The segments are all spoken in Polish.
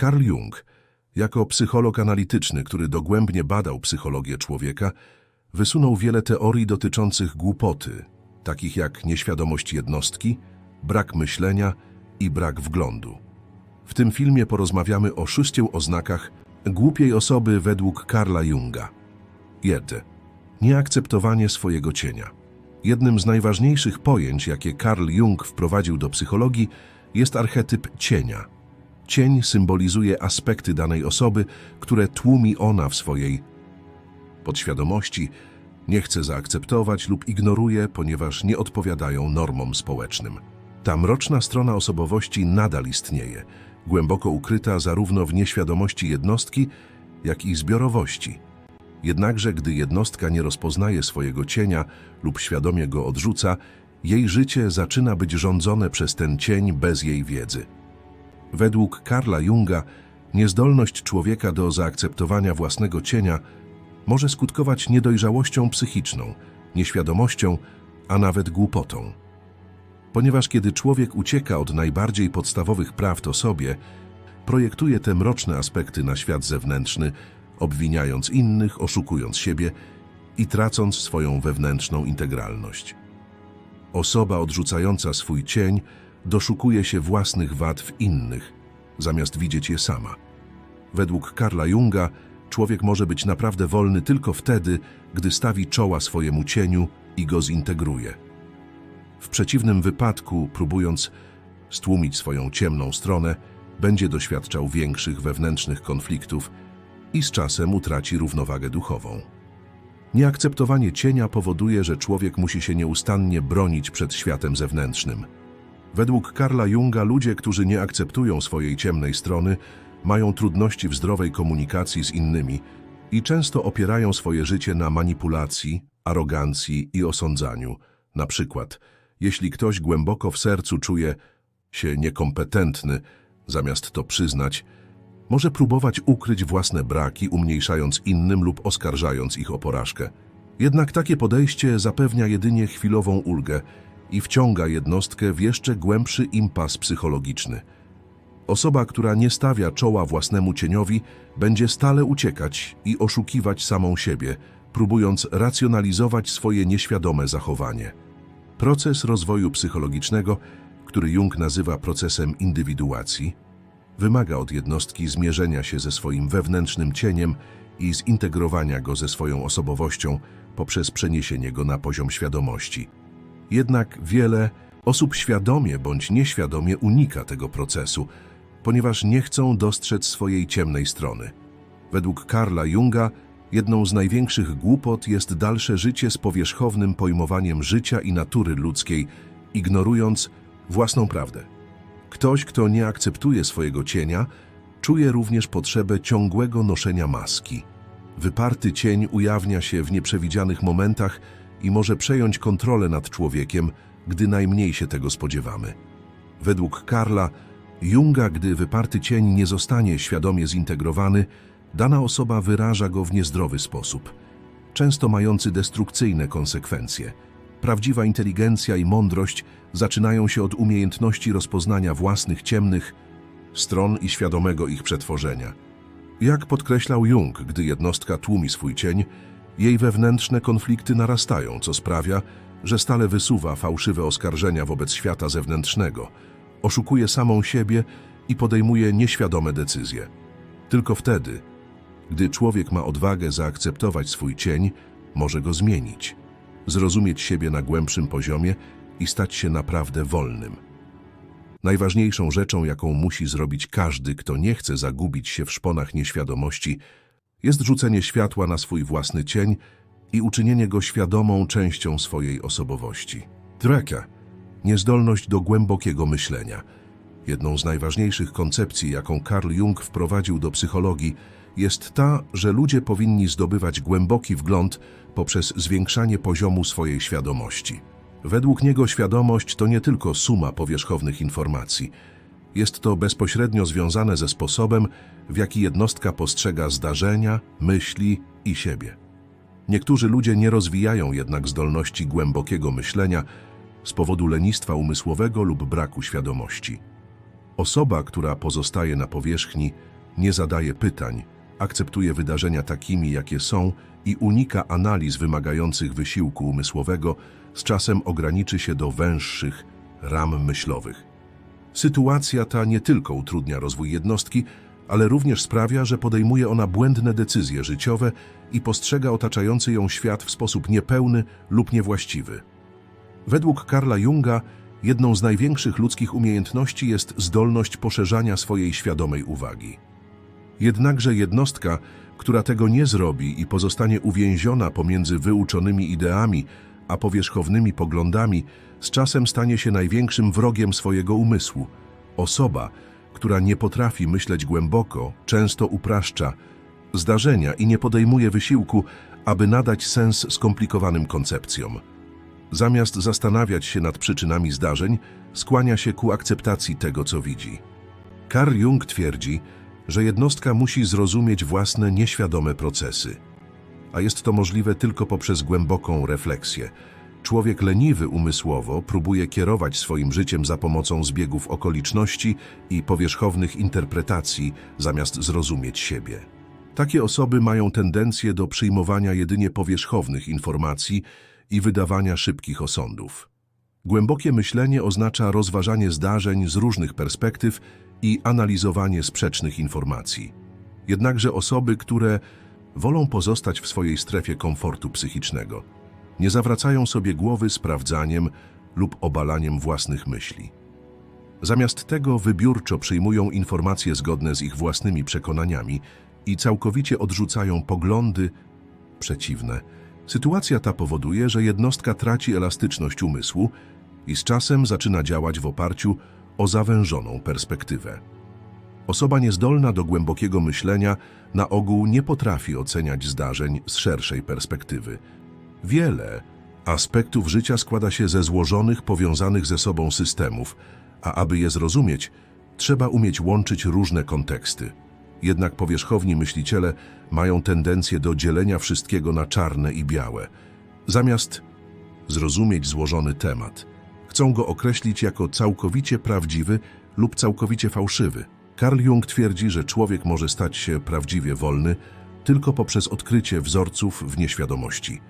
Carl Jung, jako psycholog analityczny, który dogłębnie badał psychologię człowieka, wysunął wiele teorii dotyczących głupoty, takich jak nieświadomość jednostki, brak myślenia i brak wglądu. W tym filmie porozmawiamy o sześciu oznakach głupiej osoby według Karla Junga. 1. Nieakceptowanie swojego cienia. Jednym z najważniejszych pojęć, jakie Carl Jung wprowadził do psychologii, jest archetyp cienia. Cień symbolizuje aspekty danej osoby, które tłumi ona w swojej podświadomości, nie chce zaakceptować lub ignoruje, ponieważ nie odpowiadają normom społecznym. Ta mroczna strona osobowości nadal istnieje, głęboko ukryta zarówno w nieświadomości jednostki, jak i zbiorowości. Jednakże, gdy jednostka nie rozpoznaje swojego cienia lub świadomie go odrzuca, jej życie zaczyna być rządzone przez ten cień bez jej wiedzy. Według Karla Junga niezdolność człowieka do zaakceptowania własnego cienia może skutkować niedojrzałością psychiczną, nieświadomością, a nawet głupotą. Ponieważ kiedy człowiek ucieka od najbardziej podstawowych prawd o sobie, projektuje te mroczne aspekty na świat zewnętrzny, obwiniając innych, oszukując siebie i tracąc swoją wewnętrzną integralność. Osoba odrzucająca swój cień doszukuje się własnych wad w innych, zamiast widzieć je sama. Według Karla Junga człowiek może być naprawdę wolny tylko wtedy, gdy stawi czoła swojemu cieniu i go zintegruje. W przeciwnym wypadku, próbując stłumić swoją ciemną stronę, będzie doświadczał większych wewnętrznych konfliktów i z czasem utraci równowagę duchową. Nieakceptowanie cienia powoduje, że człowiek musi się nieustannie bronić przed światem zewnętrznym. Według Karla Junga ludzie, którzy nie akceptują swojej ciemnej strony, mają trudności w zdrowej komunikacji z innymi i często opierają swoje życie na manipulacji, arogancji i osądzaniu. Na przykład, jeśli ktoś głęboko w sercu czuje się niekompetentny, zamiast to przyznać, może próbować ukryć własne braki, umniejszając innym lub oskarżając ich o porażkę. Jednak takie podejście zapewnia jedynie chwilową ulgę i wciąga jednostkę w jeszcze głębszy impas psychologiczny. Osoba, która nie stawia czoła własnemu cieniowi, będzie stale uciekać i oszukiwać samą siebie, próbując racjonalizować swoje nieświadome zachowanie. Proces rozwoju psychologicznego, który Jung nazywa procesem indywiduacji, wymaga od jednostki zmierzenia się ze swoim wewnętrznym cieniem i zintegrowania go ze swoją osobowością poprzez przeniesienie go na poziom świadomości. Jednak wiele osób świadomie bądź nieświadomie unika tego procesu, ponieważ nie chcą dostrzec swojej ciemnej strony. Według Karla Junga jedną z największych głupot jest dalsze życie z powierzchownym pojmowaniem życia i natury ludzkiej, ignorując własną prawdę. Ktoś, kto nie akceptuje swojego cienia, czuje również potrzebę ciągłego noszenia maski. Wyparty cień ujawnia się w nieprzewidzianych momentach i może przejąć kontrolę nad człowiekiem, gdy najmniej się tego spodziewamy. Według Karla Junga, gdy wyparty cień nie zostanie świadomie zintegrowany, dana osoba wyraża go w niezdrowy sposób, często mający destrukcyjne konsekwencje. Prawdziwa inteligencja i mądrość zaczynają się od umiejętności rozpoznania własnych ciemnych stron i świadomego ich przetworzenia. Jak podkreślał Jung, gdy jednostka tłumi swój cień, jej wewnętrzne konflikty narastają, co sprawia, że stale wysuwa fałszywe oskarżenia wobec świata zewnętrznego, oszukuje samą siebie i podejmuje nieświadome decyzje. Tylko wtedy, gdy człowiek ma odwagę zaakceptować swój cień, może go zmienić, zrozumieć siebie na głębszym poziomie i stać się naprawdę wolnym. Najważniejszą rzeczą, jaką musi zrobić każdy, kto nie chce zagubić się w szponach nieświadomości, jest rzucenie światła na swój własny cień i uczynienie go świadomą częścią swojej osobowości. Treka, niezdolność do głębokiego myślenia. Jedną z najważniejszych koncepcji, jaką Carl Jung wprowadził do psychologii, jest ta, że ludzie powinni zdobywać głęboki wgląd poprzez zwiększanie poziomu swojej świadomości. Według niego świadomość to nie tylko suma powierzchownych informacji. Jest to bezpośrednio związane ze sposobem, w jaki jednostka postrzega zdarzenia, myśli i siebie. Niektórzy ludzie nie rozwijają jednak zdolności głębokiego myślenia z powodu lenistwa umysłowego lub braku świadomości. Osoba, która pozostaje na powierzchni, nie zadaje pytań, akceptuje wydarzenia takimi, jakie są i unika analiz wymagających wysiłku umysłowego, z czasem ograniczy się do węższych ram myślowych. Sytuacja ta nie tylko utrudnia rozwój jednostki, ale również sprawia, że podejmuje ona błędne decyzje życiowe i postrzega otaczający ją świat w sposób niepełny lub niewłaściwy. Według Karla Junga jedną z największych ludzkich umiejętności jest zdolność poszerzania swojej świadomej uwagi. Jednakże jednostka, która tego nie zrobi i pozostanie uwięziona pomiędzy wyuczonymi ideami a powierzchownymi poglądami, z czasem stanie się największym wrogiem swojego umysłu. Osoba, która nie potrafi myśleć głęboko, często upraszcza zdarzenia i nie podejmuje wysiłku, aby nadać sens skomplikowanym koncepcjom. Zamiast zastanawiać się nad przyczynami zdarzeń, skłania się ku akceptacji tego, co widzi. Carl Jung twierdzi, że jednostka musi zrozumieć własne nieświadome procesy. A jest to możliwe tylko poprzez głęboką refleksję. Człowiek leniwy umysłowo próbuje kierować swoim życiem za pomocą zbiegów okoliczności i powierzchownych interpretacji, zamiast zrozumieć siebie. Takie osoby mają tendencję do przyjmowania jedynie powierzchownych informacji i wydawania szybkich osądów. Głębokie myślenie oznacza rozważanie zdarzeń z różnych perspektyw i analizowanie sprzecznych informacji. Jednakże osoby, które wolą pozostać w swojej strefie komfortu psychicznego, nie zawracają sobie głowy sprawdzaniem lub obalaniem własnych myśli. Zamiast tego wybiórczo przyjmują informacje zgodne z ich własnymi przekonaniami i całkowicie odrzucają poglądy przeciwne. Sytuacja ta powoduje, że jednostka traci elastyczność umysłu i z czasem zaczyna działać w oparciu o zawężoną perspektywę. Osoba niezdolna do głębokiego myślenia na ogół nie potrafi oceniać zdarzeń z szerszej perspektywy. Wiele aspektów życia składa się ze złożonych, powiązanych ze sobą systemów, a aby je zrozumieć, trzeba umieć łączyć różne konteksty. Jednak powierzchowni myśliciele mają tendencję do dzielenia wszystkiego na czarne i białe. Zamiast zrozumieć złożony temat, chcą go określić jako całkowicie prawdziwy lub całkowicie fałszywy. Carl Jung twierdzi, że człowiek może stać się prawdziwie wolny tylko poprzez odkrycie wzorców w nieświadomości.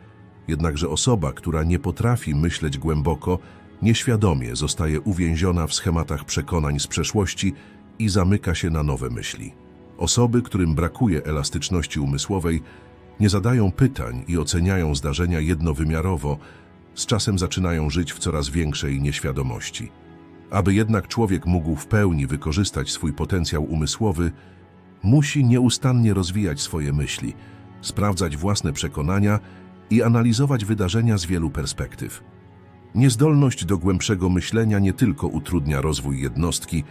Jednakże osoba, która nie potrafi myśleć głęboko, nieświadomie zostaje uwięziona w schematach przekonań z przeszłości i zamyka się na nowe myśli. Osoby, którym brakuje elastyczności umysłowej, nie zadają pytań i oceniają zdarzenia jednowymiarowo, z czasem zaczynają żyć w coraz większej nieświadomości. Aby jednak człowiek mógł w pełni wykorzystać swój potencjał umysłowy, musi nieustannie rozwijać swoje myśli, sprawdzać własne przekonania i analizować wydarzenia z wielu perspektyw. Niezdolność do głębszego myślenia nie tylko utrudnia rozwój jednostki,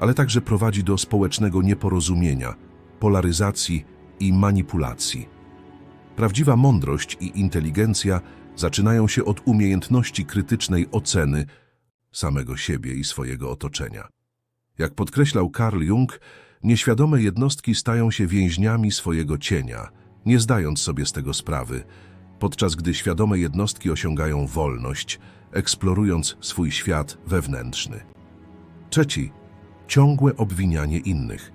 ale także prowadzi do społecznego nieporozumienia, polaryzacji i manipulacji. Prawdziwa mądrość i inteligencja zaczynają się od umiejętności krytycznej oceny samego siebie i swojego otoczenia. Jak podkreślał Carl Jung, nieświadome jednostki stają się więźniami swojego cienia, nie zdając sobie z tego sprawy, podczas gdy świadome jednostki osiągają wolność, eksplorując swój świat wewnętrzny. Trzeci. Ciągłe obwinianie innych.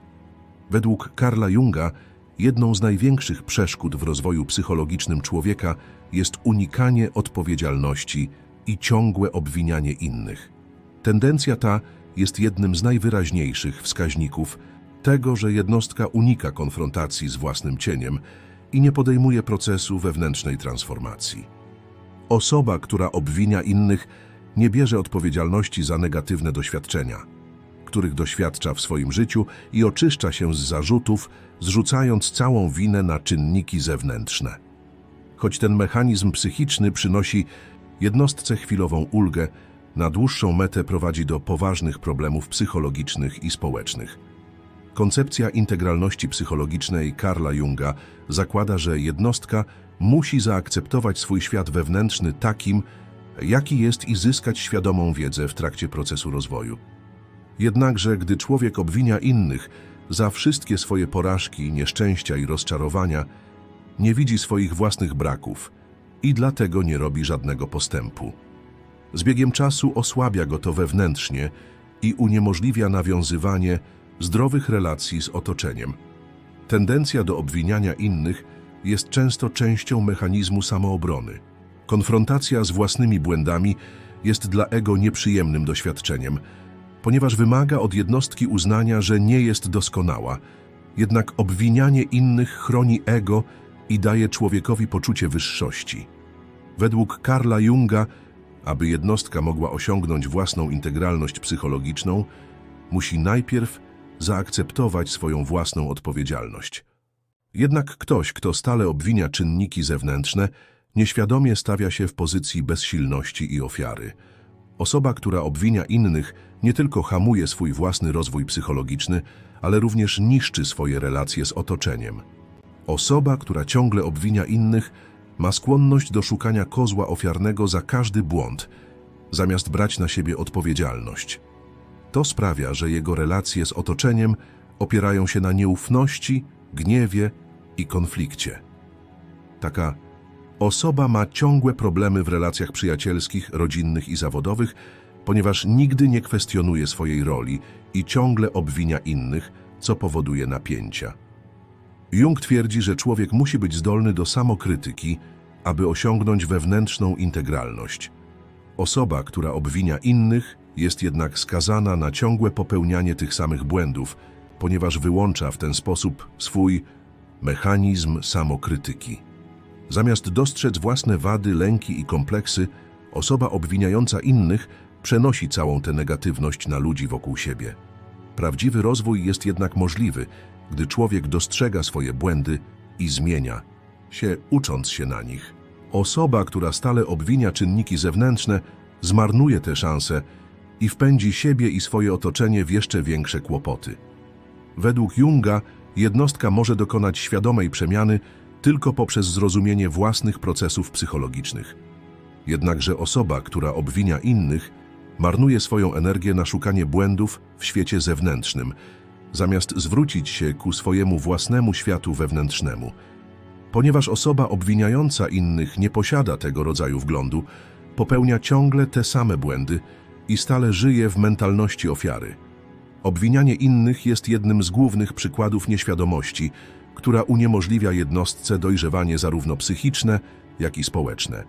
Według Karla Junga jedną z największych przeszkód w rozwoju psychologicznym człowieka jest unikanie odpowiedzialności i ciągłe obwinianie innych. Tendencja ta jest jednym z najwyraźniejszych wskaźników tego, że jednostka unika konfrontacji z własnym cieniem i nie podejmuje procesu wewnętrznej transformacji. Osoba, która obwinia innych, nie bierze odpowiedzialności za negatywne doświadczenia, których doświadcza w swoim życiu i oczyszcza się z zarzutów, zrzucając całą winę na czynniki zewnętrzne. Choć ten mechanizm psychiczny przynosi jednostce chwilową ulgę, na dłuższą metę prowadzi do poważnych problemów psychologicznych i społecznych. Koncepcja integralności psychologicznej Karla Junga zakłada, że jednostka musi zaakceptować swój świat wewnętrzny takim, jaki jest i zyskać świadomą wiedzę w trakcie procesu rozwoju. Jednakże, gdy człowiek obwinia innych za wszystkie swoje porażki, nieszczęścia i rozczarowania, nie widzi swoich własnych braków i dlatego nie robi żadnego postępu. Z biegiem czasu osłabia go to wewnętrznie i uniemożliwia nawiązywanie zdrowych relacji z otoczeniem. Tendencja do obwiniania innych jest często częścią mechanizmu samoobrony. Konfrontacja z własnymi błędami jest dla ego nieprzyjemnym doświadczeniem, ponieważ wymaga od jednostki uznania, że nie jest doskonała. Jednak obwinianie innych chroni ego i daje człowiekowi poczucie wyższości. Według Karla Junga, aby jednostka mogła osiągnąć własną integralność psychologiczną, musi najpierw zaakceptować swoją własną odpowiedzialność. Jednak ktoś, kto stale obwinia czynniki zewnętrzne, nieświadomie stawia się w pozycji bezsilności i ofiary. Osoba, która obwinia innych, nie tylko hamuje swój własny rozwój psychologiczny, ale również niszczy swoje relacje z otoczeniem. Osoba, która ciągle obwinia innych, ma skłonność do szukania kozła ofiarnego za każdy błąd, zamiast brać na siebie odpowiedzialność. To sprawia, że jego relacje z otoczeniem opierają się na nieufności, gniewie i konflikcie. Taka osoba ma ciągłe problemy w relacjach przyjacielskich, rodzinnych i zawodowych, ponieważ nigdy nie kwestionuje swojej roli i ciągle obwinia innych, co powoduje napięcia. Jung twierdzi, że człowiek musi być zdolny do samokrytyki, aby osiągnąć wewnętrzną integralność. Osoba, która obwinia innych, jest jednak skazana na ciągłe popełnianie tych samych błędów, ponieważ wyłącza w ten sposób swój mechanizm samokrytyki. Zamiast dostrzec własne wady, lęki i kompleksy, osoba obwiniająca innych przenosi całą tę negatywność na ludzi wokół siebie. Prawdziwy rozwój jest jednak możliwy, gdy człowiek dostrzega swoje błędy i zmienia się, ucząc się na nich. Osoba, która stale obwinia czynniki zewnętrzne, zmarnuje te szanse i wpędzi siebie i swoje otoczenie w jeszcze większe kłopoty. Według Junga jednostka może dokonać świadomej przemiany tylko poprzez zrozumienie własnych procesów psychologicznych. Jednakże osoba, która obwinia innych, marnuje swoją energię na szukanie błędów w świecie zewnętrznym, zamiast zwrócić się ku swojemu własnemu światu wewnętrznemu. Ponieważ osoba obwiniająca innych nie posiada tego rodzaju wglądu, popełnia ciągle te same błędy i stale żyje w mentalności ofiary. Obwinianie innych jest jednym z głównych przykładów nieświadomości, która uniemożliwia jednostce dojrzewanie zarówno psychiczne, jak i społeczne.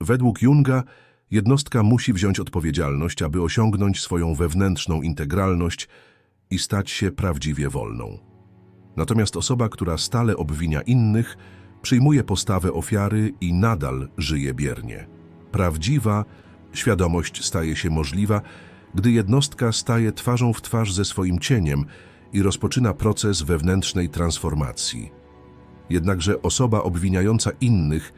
Według Junga jednostka musi wziąć odpowiedzialność, aby osiągnąć swoją wewnętrzną integralność i stać się prawdziwie wolną. Natomiast osoba, która stale obwinia innych, przyjmuje postawę ofiary i nadal żyje biernie. Prawdziwa świadomość staje się możliwa, gdy jednostka staje twarzą w twarz ze swoim cieniem i rozpoczyna proces wewnętrznej transformacji. Jednakże osoba obwiniająca innych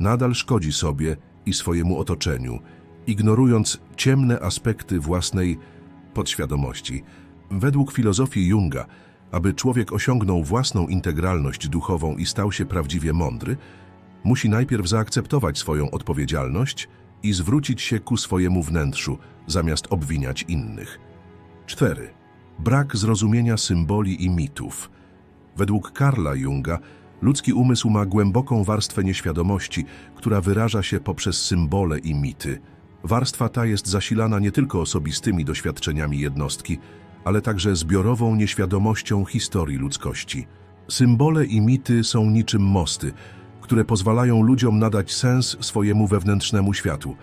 nadal szkodzi sobie i swojemu otoczeniu, ignorując ciemne aspekty własnej podświadomości. Według filozofii Junga, aby człowiek osiągnął własną integralność duchową i stał się prawdziwie mądry, musi najpierw zaakceptować swoją odpowiedzialność i zwrócić się ku swojemu wnętrzu, zamiast obwiniać innych. 4. Brak zrozumienia symboli i mitów. Według Karla Junga ludzki umysł ma głęboką warstwę nieświadomości, która wyraża się poprzez symbole i mity. Warstwa ta jest zasilana nie tylko osobistymi doświadczeniami jednostki, ale także zbiorową nieświadomością historii ludzkości. Symbole i mity są niczym mosty, które pozwalają ludziom nadać sens swojemu wewnętrznemu światu.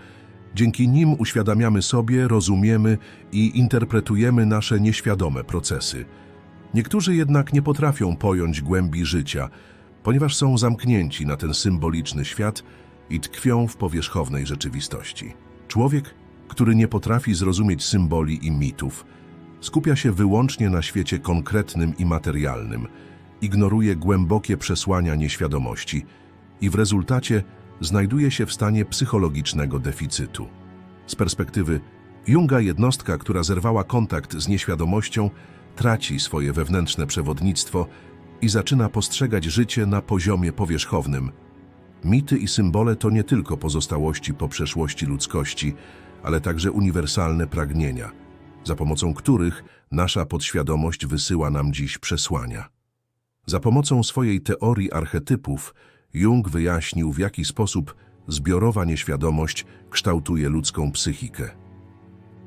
Dzięki nim uświadamiamy sobie, rozumiemy i interpretujemy nasze nieświadome procesy. Niektórzy jednak nie potrafią pojąć głębi życia, ponieważ są zamknięci na ten symboliczny świat i tkwią w powierzchownej rzeczywistości. Człowiek, który nie potrafi zrozumieć symboli i mitów, skupia się wyłącznie na świecie konkretnym i materialnym, ignoruje głębokie przesłania nieświadomości i w rezultacie znajduje się w stanie psychologicznego deficytu. Z perspektywy Junga jednostka, która zerwała kontakt z nieświadomością, traci swoje wewnętrzne przewodnictwo i zaczyna postrzegać życie na poziomie powierzchownym. Mity i symbole to nie tylko pozostałości po przeszłości ludzkości, ale także uniwersalne pragnienia, za pomocą których nasza podświadomość wysyła nam dziś przesłania. Za pomocą swojej teorii archetypów Jung wyjaśnił, w jaki sposób zbiorowa nieświadomość kształtuje ludzką psychikę.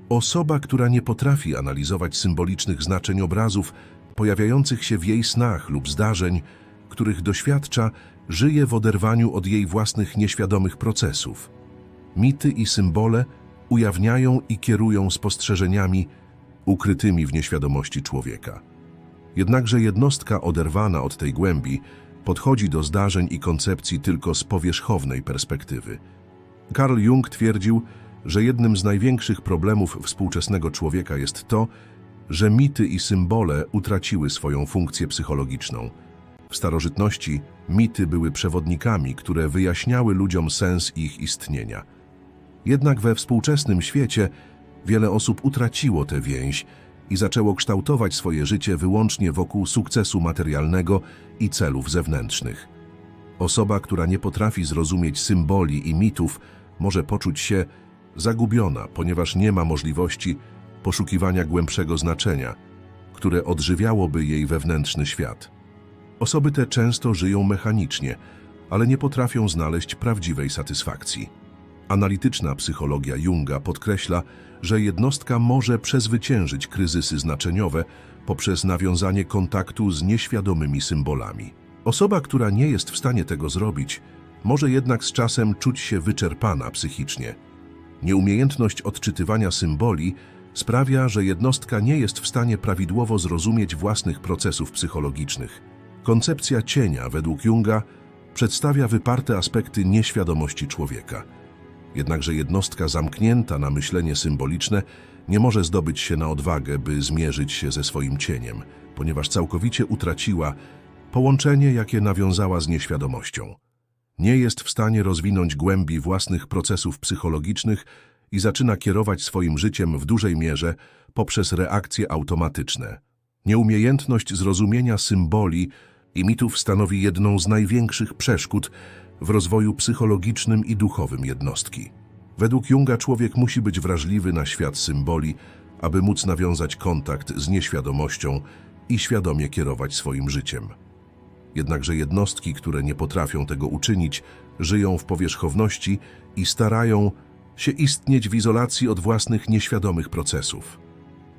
Osoba, która nie potrafi analizować symbolicznych znaczeń obrazów pojawiających się w jej snach lub zdarzeń, których doświadcza, żyje w oderwaniu od jej własnych nieświadomych procesów. Mity i symbole ujawniają i kierują spostrzeżeniami ukrytymi w nieświadomości człowieka. Jednakże jednostka oderwana od tej głębi podchodzi do zdarzeń i koncepcji tylko z powierzchownej perspektywy. Carl Jung twierdził, że jednym z największych problemów współczesnego człowieka jest to, że mity i symbole utraciły swoją funkcję psychologiczną. W starożytności mity były przewodnikami, które wyjaśniały ludziom sens ich istnienia. Jednak we współczesnym świecie wiele osób utraciło tę więź i zaczęło kształtować swoje życie wyłącznie wokół sukcesu materialnego i celów zewnętrznych. Osoba, która nie potrafi zrozumieć symboli i mitów, może poczuć się zagubiona, ponieważ nie ma możliwości poszukiwania głębszego znaczenia, które odżywiałoby jej wewnętrzny świat. Osoby te często żyją mechanicznie, ale nie potrafią znaleźć prawdziwej satysfakcji. Analityczna psychologia Junga podkreśla, że jednostka może przezwyciężyć kryzysy znaczeniowe poprzez nawiązanie kontaktu z nieświadomymi symbolami. Osoba, która nie jest w stanie tego zrobić, może jednak z czasem czuć się wyczerpana psychicznie. Nieumiejętność odczytywania symboli sprawia, że jednostka nie jest w stanie prawidłowo zrozumieć własnych procesów psychologicznych. Koncepcja cienia według Junga przedstawia wyparte aspekty nieświadomości człowieka. Jednakże jednostka zamknięta na myślenie symboliczne nie może zdobyć się na odwagę, by zmierzyć się ze swoim cieniem, ponieważ całkowicie utraciła połączenie, jakie nawiązała z nieświadomością. Nie jest w stanie rozwinąć głębi własnych procesów psychologicznych i zaczyna kierować swoim życiem w dużej mierze poprzez reakcje automatyczne. Nieumiejętność zrozumienia symboli i mitów stanowi jedną z największych przeszkód w rozwoju psychologicznym i duchowym jednostki. Według Junga człowiek musi być wrażliwy na świat symboli, aby móc nawiązać kontakt z nieświadomością i świadomie kierować swoim życiem. Jednakże jednostki, które nie potrafią tego uczynić, żyją w powierzchowności i starają się istnieć w izolacji od własnych nieświadomych procesów.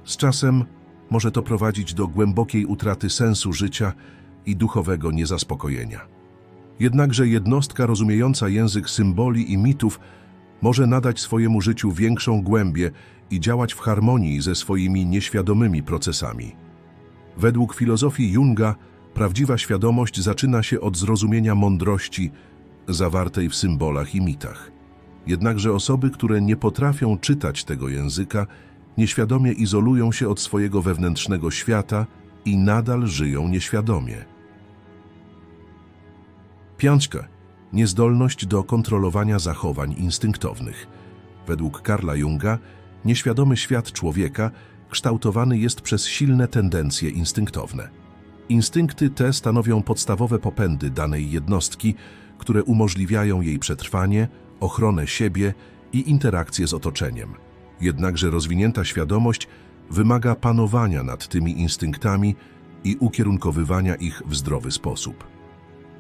Z czasem może to prowadzić do głębokiej utraty sensu życia i duchowego niezaspokojenia. Jednakże jednostka rozumiejąca język symboli i mitów może nadać swojemu życiu większą głębię i działać w harmonii ze swoimi nieświadomymi procesami. Według filozofii Junga prawdziwa świadomość zaczyna się od zrozumienia mądrości zawartej w symbolach i mitach. Jednakże osoby, które nie potrafią czytać tego języka, nieświadomie izolują się od swojego wewnętrznego świata i nadal żyją nieświadomie. Piątka. Niezdolność do kontrolowania zachowań instynktownych. Według Karla Junga, nieświadomy świat człowieka kształtowany jest przez silne tendencje instynktowne. Instynkty te stanowią podstawowe popędy danej jednostki, które umożliwiają jej przetrwanie, ochronę siebie i interakcję z otoczeniem. Jednakże rozwinięta świadomość wymaga panowania nad tymi instynktami i ukierunkowywania ich w zdrowy sposób.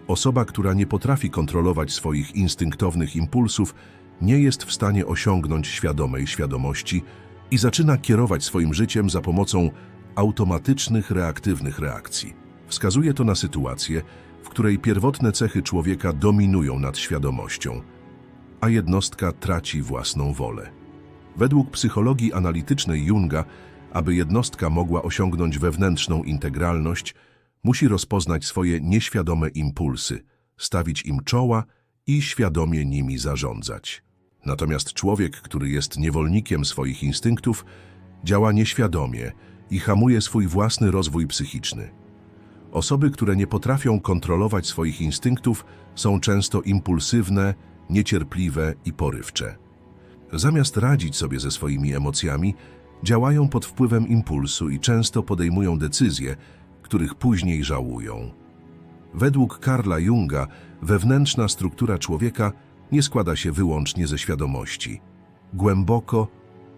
Osoba, która nie potrafi kontrolować swoich instynktownych impulsów, nie jest w stanie osiągnąć świadomej świadomości i zaczyna kierować swoim życiem za pomocą automatycznych, reaktywnych reakcji. Wskazuje to na sytuację, w której pierwotne cechy człowieka dominują nad świadomością, a jednostka traci własną wolę. Według psychologii analitycznej Junga, aby jednostka mogła osiągnąć wewnętrzną integralność, musi rozpoznać swoje nieświadome impulsy, stawić im czoła i świadomie nimi zarządzać. Natomiast człowiek, który jest niewolnikiem swoich instynktów, działa nieświadomie i hamuje swój własny rozwój psychiczny. Osoby, które nie potrafią kontrolować swoich instynktów, są często impulsywne, niecierpliwe i porywcze. Zamiast radzić sobie ze swoimi emocjami, działają pod wpływem impulsu i często podejmują decyzje, których później żałują. Według Karla Junga wewnętrzna struktura człowieka nie składa się wyłącznie ze świadomości. Głęboko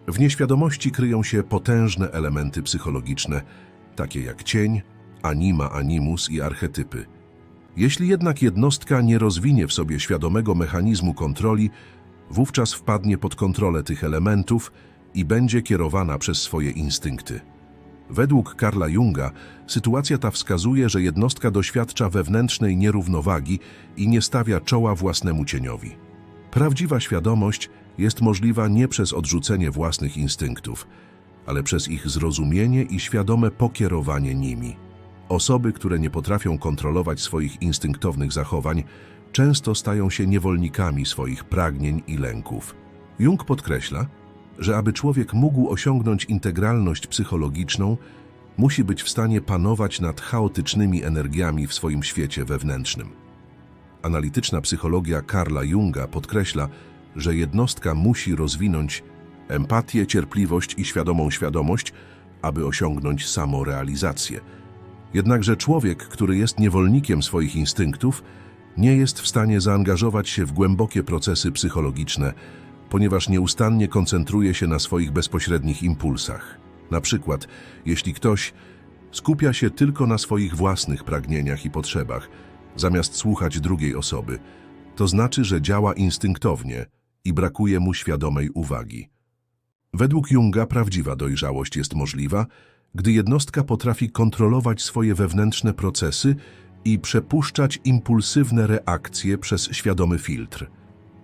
w nieświadomości kryją się potężne elementy psychologiczne, takie jak cień, anima, animus i archetypy. Jeśli jednak jednostka nie rozwinie w sobie świadomego mechanizmu kontroli, wówczas wpadnie pod kontrolę tych elementów i będzie kierowana przez swoje instynkty. Według Karla Junga sytuacja ta wskazuje, że jednostka doświadcza wewnętrznej nierównowagi i nie stawia czoła własnemu cieniowi. Prawdziwa świadomość jest możliwa nie przez odrzucenie własnych instynktów, ale przez ich zrozumienie i świadome pokierowanie nimi. Osoby, które nie potrafią kontrolować swoich instynktownych zachowań, często stają się niewolnikami swoich pragnień i lęków. Jung podkreśla, że aby człowiek mógł osiągnąć integralność psychologiczną, musi być w stanie panować nad chaotycznymi energiami w swoim świecie wewnętrznym. Analityczna psychologia Karla Junga podkreśla, że jednostka musi rozwinąć empatię, cierpliwość i świadomą świadomość, aby osiągnąć samorealizację. Jednakże człowiek, który jest niewolnikiem swoich instynktów, nie jest w stanie zaangażować się w głębokie procesy psychologiczne, ponieważ nieustannie koncentruje się na swoich bezpośrednich impulsach. Na przykład, jeśli ktoś skupia się tylko na swoich własnych pragnieniach i potrzebach, zamiast słuchać drugiej osoby, to znaczy, że działa instynktownie i brakuje mu świadomej uwagi. Według Junga prawdziwa dojrzałość jest możliwa, gdy jednostka potrafi kontrolować swoje wewnętrzne procesy i przepuszczać impulsywne reakcje przez świadomy filtr.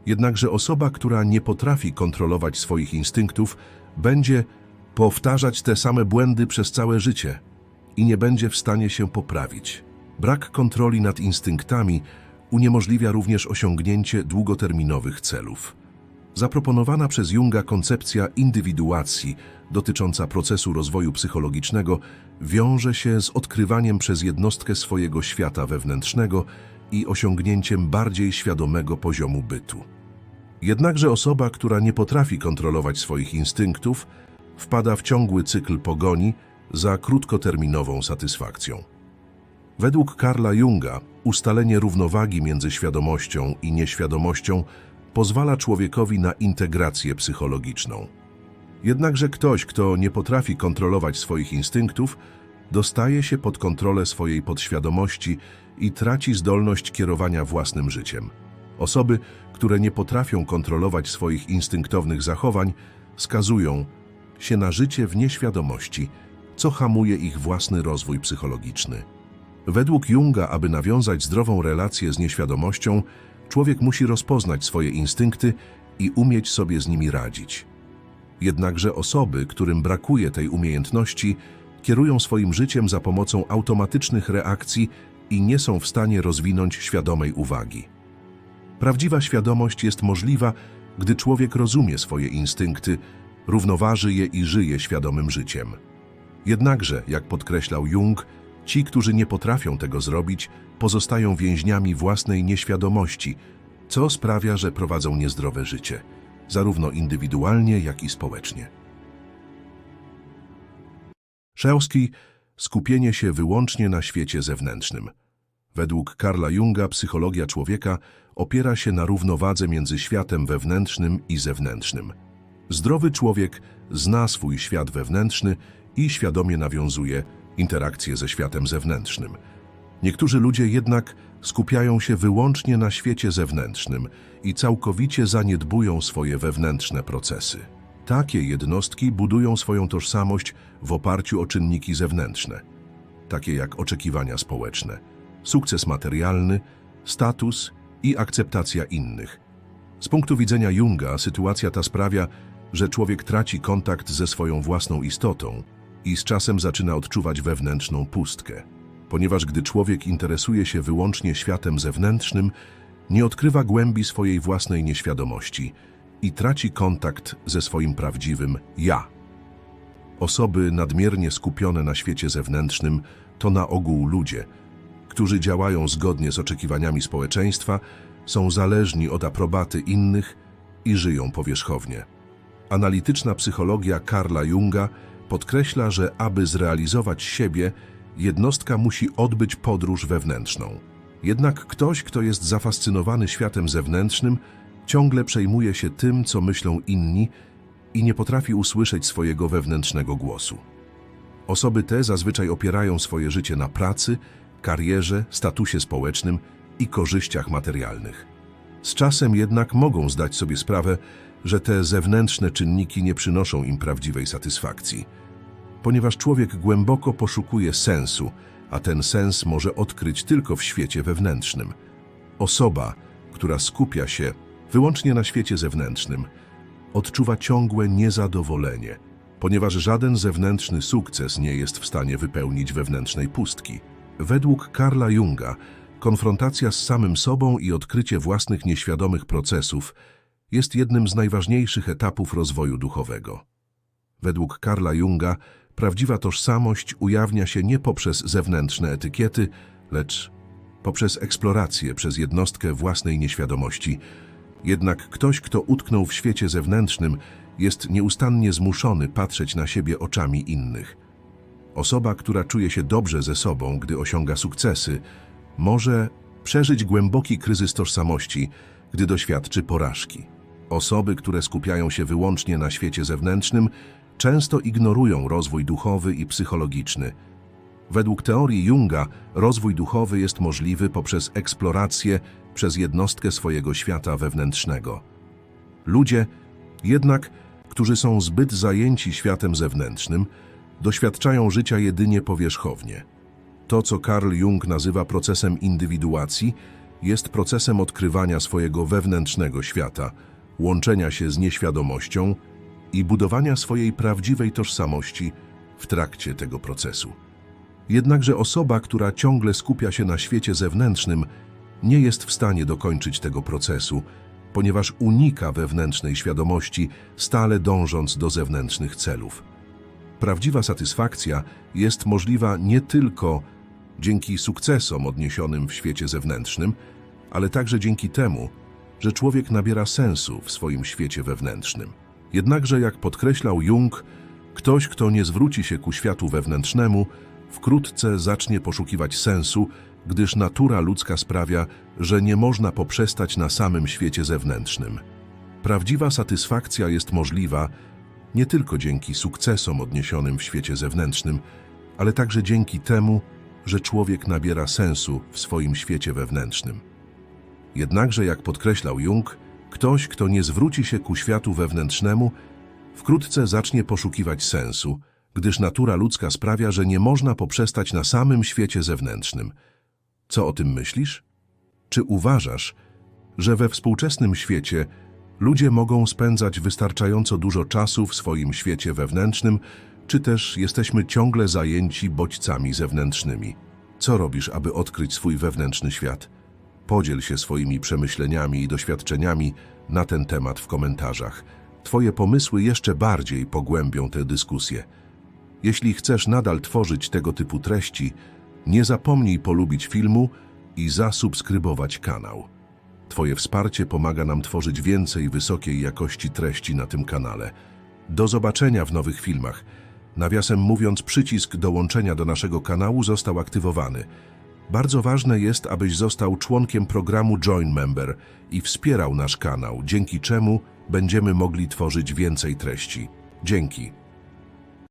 Jednakże osoba, która nie potrafi kontrolować swoich instynktów, będzie powtarzać te same błędy przez całe życie i nie będzie w stanie się poprawić. Brak kontroli nad instynktami uniemożliwia również osiągnięcie długoterminowych celów. Zaproponowana przez Junga koncepcja indywiduacji dotycząca procesu rozwoju psychologicznego wiąże się z odkrywaniem przez jednostkę swojego świata wewnętrznego i osiągnięciem bardziej świadomego poziomu bytu. Jednakże osoba, która nie potrafi kontrolować swoich instynktów, wpada w ciągły cykl pogoni za krótkoterminową satysfakcją. Według Karla Junga ustalenie równowagi między świadomością i nieświadomością pozwala człowiekowi na integrację psychologiczną. Jednakże ktoś, kto nie potrafi kontrolować swoich instynktów, dostaje się pod kontrolę swojej podświadomości i traci zdolność kierowania własnym życiem. Osoby, które nie potrafią kontrolować swoich instynktownych zachowań, skazują się na życie w nieświadomości, co hamuje ich własny rozwój psychologiczny. Według Junga, aby nawiązać zdrową relację z nieświadomością, człowiek musi rozpoznać swoje instynkty i umieć sobie z nimi radzić. Jednakże osoby, którym brakuje tej umiejętności, kierują swoim życiem za pomocą automatycznych reakcji i nie są w stanie rozwinąć świadomej uwagi. Prawdziwa świadomość jest możliwa, gdy człowiek rozumie swoje instynkty, równoważy je i żyje świadomym życiem. Jednakże, jak podkreślał Jung, ci, którzy nie potrafią tego zrobić, pozostają więźniami własnej nieświadomości, co sprawia, że prowadzą niezdrowe życie, zarówno indywidualnie, jak i społecznie. Szełski skupienie się wyłącznie na świecie zewnętrznym. Według Karla Junga psychologia człowieka opiera się na równowadze między światem wewnętrznym i zewnętrznym. Zdrowy człowiek zna swój świat wewnętrzny i świadomie nawiązuje interakcje ze światem zewnętrznym. Niektórzy ludzie jednak skupiają się wyłącznie na świecie zewnętrznym i całkowicie zaniedbują swoje wewnętrzne procesy. Takie jednostki budują swoją tożsamość w oparciu o czynniki zewnętrzne, takie jak oczekiwania społeczne, sukces materialny, status i akceptacja innych. Z punktu widzenia Junga sytuacja ta sprawia, że człowiek traci kontakt ze swoją własną istotą i z czasem zaczyna odczuwać wewnętrzną pustkę. Ponieważ gdy człowiek interesuje się wyłącznie światem zewnętrznym, nie odkrywa głębi swojej własnej nieświadomości i traci kontakt ze swoim prawdziwym ja. Osoby nadmiernie skupione na świecie zewnętrznym to na ogół ludzie, którzy działają zgodnie z oczekiwaniami społeczeństwa, są zależni od aprobaty innych i żyją powierzchownie. Analityczna psychologia Karla Junga podkreśla, że aby zrealizować siebie, jednostka musi odbyć podróż wewnętrzną. Jednak ktoś, kto jest zafascynowany światem zewnętrznym, ciągle przejmuje się tym, co myślą inni i nie potrafi usłyszeć swojego wewnętrznego głosu. Osoby te zazwyczaj opierają swoje życie na pracy, karierze, statusie społecznym i korzyściach materialnych. Z czasem jednak mogą zdać sobie sprawę, że te zewnętrzne czynniki nie przynoszą im prawdziwej satysfakcji. Ponieważ człowiek głęboko poszukuje sensu, a ten sens może odkryć tylko w świecie wewnętrznym. Osoba, która skupia się wyłącznie na świecie zewnętrznym, odczuwa ciągłe niezadowolenie, ponieważ żaden zewnętrzny sukces nie jest w stanie wypełnić wewnętrznej pustki. Według Karla Junga, konfrontacja z samym sobą i odkrycie własnych nieświadomych procesów jest jednym z najważniejszych etapów rozwoju duchowego. Według Karla Junga prawdziwa tożsamość ujawnia się nie poprzez zewnętrzne etykiety, lecz poprzez eksplorację przez jednostkę własnej nieświadomości. Jednak ktoś, kto utknął w świecie zewnętrznym, jest nieustannie zmuszony patrzeć na siebie oczami innych. Osoba, która czuje się dobrze ze sobą, gdy osiąga sukcesy, może przeżyć głęboki kryzys tożsamości, gdy doświadczy porażki. Osoby, które skupiają się wyłącznie na świecie zewnętrznym, często ignorują rozwój duchowy i psychologiczny. Według teorii Junga rozwój duchowy jest możliwy poprzez eksplorację przez jednostkę swojego świata wewnętrznego. Ludzie, jednak, którzy są zbyt zajęci światem zewnętrznym, doświadczają życia jedynie powierzchownie. To, co Carl Jung nazywa procesem indywiduacji, jest procesem odkrywania swojego wewnętrznego świata, łączenia się z nieświadomością i budowania swojej prawdziwej tożsamości w trakcie tego procesu. Jednakże osoba, która ciągle skupia się na świecie zewnętrznym, nie jest w stanie dokończyć tego procesu, ponieważ unika wewnętrznej świadomości, stale dążąc do zewnętrznych celów. Prawdziwa satysfakcja jest możliwa nie tylko dzięki sukcesom odniesionym w świecie zewnętrznym, ale także dzięki temu, że człowiek nabiera sensu w swoim świecie wewnętrznym. Jednakże, jak podkreślał Jung, ktoś, kto nie zwróci się ku światu wewnętrznemu, wkrótce zacznie poszukiwać sensu, gdyż natura ludzka sprawia, że nie można poprzestać na samym świecie zewnętrznym. Prawdziwa satysfakcja jest możliwa nie tylko dzięki sukcesom odniesionym w świecie zewnętrznym, ale także dzięki temu, że człowiek nabiera sensu w swoim świecie wewnętrznym. Jednakże, jak podkreślał Jung, ktoś, kto nie zwróci się ku światu wewnętrznemu, wkrótce zacznie poszukiwać sensu, gdyż natura ludzka sprawia, że nie można poprzestać na samym świecie zewnętrznym. Co o tym myślisz? Czy uważasz, że we współczesnym świecie ludzie mogą spędzać wystarczająco dużo czasu w swoim świecie wewnętrznym, czy też jesteśmy ciągle zajęci bodźcami zewnętrznymi? Co robisz, aby odkryć swój wewnętrzny świat? Podziel się swoimi przemyśleniami i doświadczeniami na ten temat w komentarzach. Twoje pomysły jeszcze bardziej pogłębią tę dyskusję. Jeśli chcesz nadal tworzyć tego typu treści, nie zapomnij polubić filmu i zasubskrybować kanał. Twoje wsparcie pomaga nam tworzyć więcej wysokiej jakości treści na tym kanale. Do zobaczenia w nowych filmach. Nawiasem mówiąc, przycisk dołączenia do naszego kanału został aktywowany. Bardzo ważne jest, abyś został członkiem programu Join Member i wspierał nasz kanał, dzięki czemu będziemy mogli tworzyć więcej treści. Dzięki.